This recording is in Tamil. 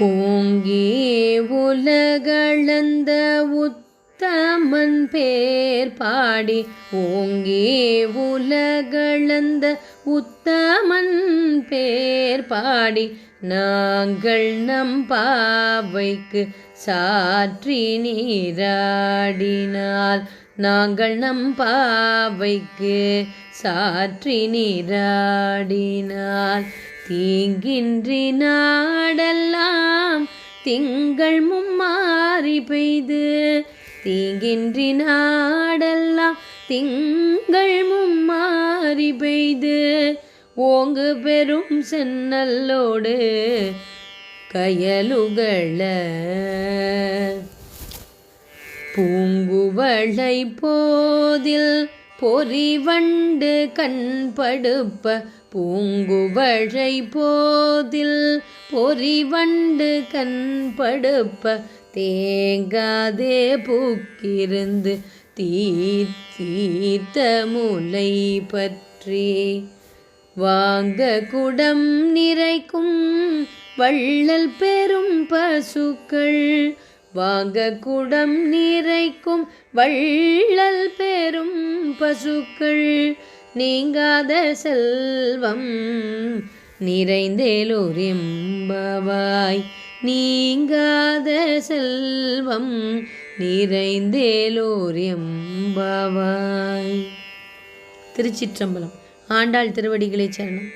ஓங்கே உலகளந்த உத்தமன் பேர் பாடி ஓங்கே உலகளந்த உத்தமன் பேர் பாடி நாங்கள் நம் பாவைக்கு சாற்றி நீராடினால் நாங்கள் நம் பாவைக்கு சாற்றி நீராடினால். தீங்கின்றி நாடெல்லாம் திங்கள் மும்மாறி பெய்து. தீங்கின்றி நாடெல்லாம் திங்கள் மும்மாறி பெய்து. ஓங்கு பெரும் சென்னல்லோடு கயலுகள. பூங்குவளை போதில் பொறிவண்டு கண்படுப்ப பூங்குவழை போதில் பொறிவண்டு கண்படுப்ப தேங்காதே பூக்கிருந்து தீர் தீர்த்த முலை பற்றி. வாங்க குடம் நிறைக்கும் வள்ளல் பெரும் பசுக்கள் வாங்க குடம் நிறைக்கும் வள்ளல் பெரும் பசுக்கள். நீங்காத செல்வம் நிறைந்தேலூர் எம்பவாய் நீங்காத செல்வம் நிறைந்தேலூர் எம்பவாய் திருச்சிற்றம்பலம் ஆண்டாள் திருவடிகளை சரணம்.